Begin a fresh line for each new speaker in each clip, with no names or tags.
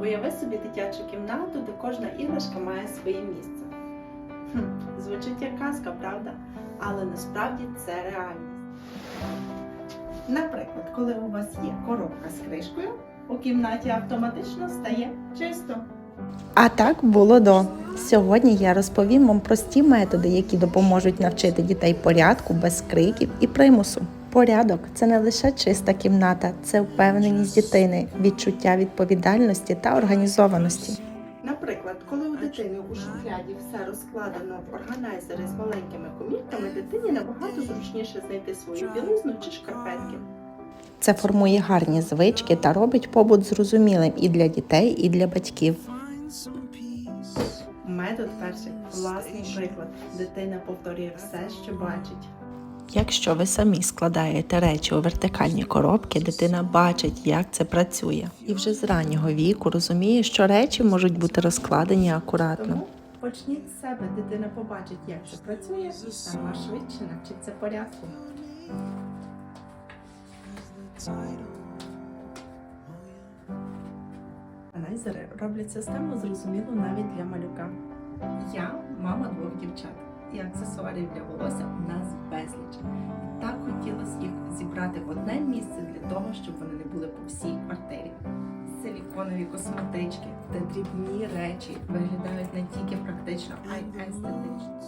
Уяви собі дитячу кімнату, де кожна іграшка має своє місце. Хм, звучить як казка, правда? Але насправді це реальність. Наприклад, коли у вас є коробка з кришкою, у кімнаті автоматично стає чисто.
А так було до. Сьогодні я розповім вам прості методи, які допоможуть навчити дітей порядку без криків і примусу. Порядок це не лише чиста кімната, це впевненість дитини, відчуття відповідальності та організованості.
Наприклад, коли у дитини у шухляді все розкладено в органайзери з маленькими комірками, дитині набагато зручніше знайти свою білизну чи шкарпетки.
Це формує гарні звички та робить побут зрозумілим і для дітей, і для батьків.
Метод перший власний приклад. Дитина повторює все, що бачить.
Якщо ви самі складаєте речі у вертикальні коробки, дитина бачить, як це працює, і вже з раннього віку розуміє, що речі можуть бути розкладені акуратно.
Почніть з себе, дитина побачить, як це працює, і сама швидше навчиться порядку. Органайзери роблять систему зрозумілу навіть для малюка. Я мама двох дівчат, і аксесуарів для волосся у нас безліч. І так хотілося їх зібрати в одне місце для того, щоб вони не були по всій квартирі. Силіконові косметички, де дрібні речі виглядають не тільки практично, а й естетично.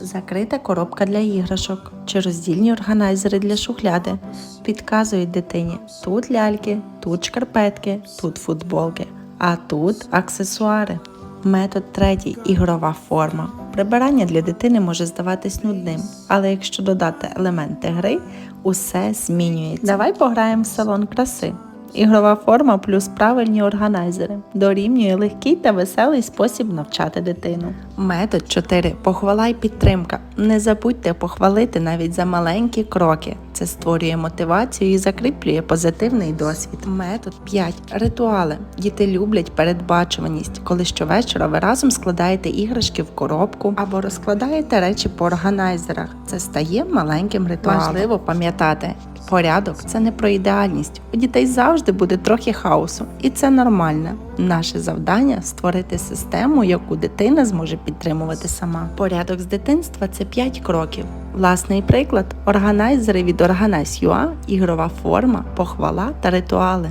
Закрита коробка для іграшок чи роздільні органайзери для шухляди підказують дитині тут ляльки, тут шкарпетки, тут футболки, а тут аксесуари. Метод третій ігрова форма. Прибирання для дитини може здаватись нудним, але якщо додати елементи гри, усе змінюється. Давай пограємо в салон краси. Ігрова форма плюс правильні органайзери дорівнює легкий та веселий спосіб навчати дитину. Метод 4. Похвала і підтримка. Не забудьте похвалити навіть за маленькі кроки. Це створює мотивацію і закріплює позитивний досвід. Метод 5. Ритуали. Діти люблять передбачуваність, коли щовечора ви разом складаєте іграшки в коробку або розкладаєте речі по органайзерах. Це стає маленьким ритуалом. Важливо пам'ятати, Порядок це не про ідеальність. У дітей завжди буде трохи хаосу, і це нормально. Наше завдання створити систему, яку дитина зможе підтримувати сама. Порядок з дитинства це 5 кроків. Власний приклад органайзери від Organize.ua, ігрова форма, похвала та ритуали.